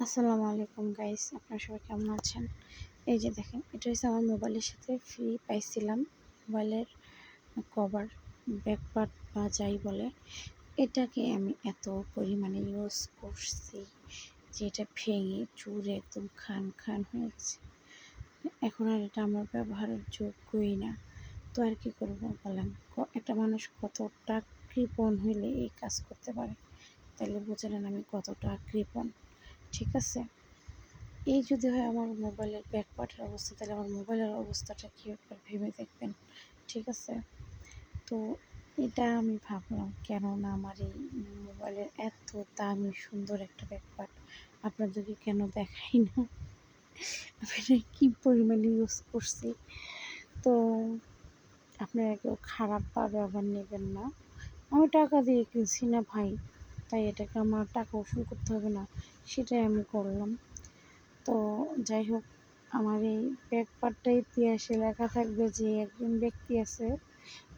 আসসালামু আলাইকুম গাইস আপনারা সবাই কেমন আছেন? এই যে দেখেন, এটা হচ্ছে আমার মোবাইলের সাথে ফ্রি পাইছিলাম। মোবাইলের কভার ব্যাকপার্ট বা যাই বলে, এটাকে আমি এত পরিমাণে ইউজ করছি যে এটা ভেঙে চুরে একদম খান খান হয়ে গেছে। এখন আর এটা আমার ব্যবহারের যোগ্যই না। তো আর কি করব বলেন? একটা মানুষ কতটা কৃপণ হইলে এই কাজ করতে পারে? তাহলে বুঝে নেন আমি কতটা কৃপণ। ঠিক আছে? এই যদি হয় আমার মোবাইলের ব্যাকপার্টের অবস্থা, তাহলে আমার মোবাইলের অবস্থাটা কী একবার ভেবে দেখবেন, ঠিক আছে? তো এটা আমি ভাবলাম, কেননা আমার এই মোবাইলের এত দামি, সুন্দর একটা ব্যাকপার্ট আপনাদেরকে কেন দেখাই না? আমি কী পরিমাণে ইউজ করছি? তো আপনারা কেউ খারাপ বা ব্যবহার নেবেন না। আমি টাকা দিয়ে কিনছি না ভাই। তাই এটাকে আমার টাকা উসুল করতে হবে না, সেটাই আমি করলাম। তো যাই হোক, আমার এই ব্যাকপার্টটা ইতিহাসে লেখা থাকবে যে একজন ব্যক্তি আছে,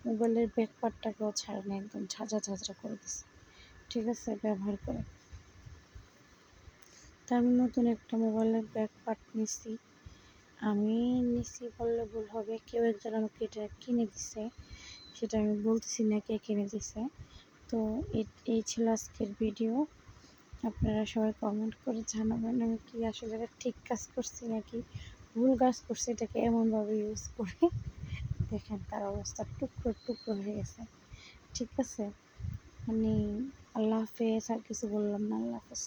মোবাইলের ব্যাকপার্টটাকেও ছাড়ে না, একদম ঝাঁঝা ঝাঁঝরা করে দিছে। ঠিক আছে, ব্যবহার করে। তা আমি নতুন একটা মোবাইলের ব্যাকপার্ট নিছি। আমি নিছি বললে ভুল হবে, কেউ একজন আমাকে এটা কিনে দিছে, সেটা আমি বলতেছি না কে কিনে দিছে। তো এই ছিল আজকের ভিডিও আপনারা সবাই কমেন্ট করে জানাবেন, আমি কি আসলে এটা ঠিক কাজ করছি নাকি ভুল কাজ করছি, এটাকে এমনভাবে ইউজ করে। দেখেন তার অবস্থা টুকরো টুকরো হয়ে গেছে। ঠিক আছে? মানে আল্লাহ হাফেজ, আর কিছু বললাম না, আল্লাহ হাফেজ।